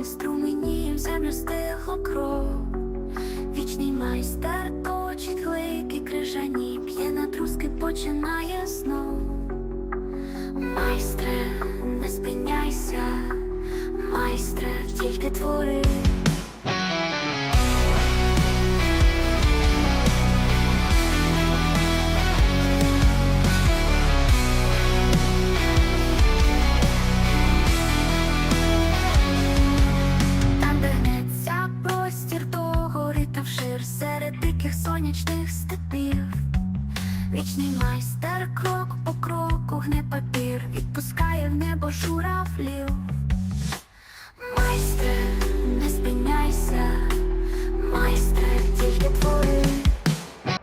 і струменів землю стихло кров, вічний майстер точить глики крижані, п'є на труски, починає знов. Майстре, не спиняйся, майстре, тільки твори. Та вшир серед диких сонячних степів. Вічний майстер крок по кроку гне папір, відпускає в небо журавлів.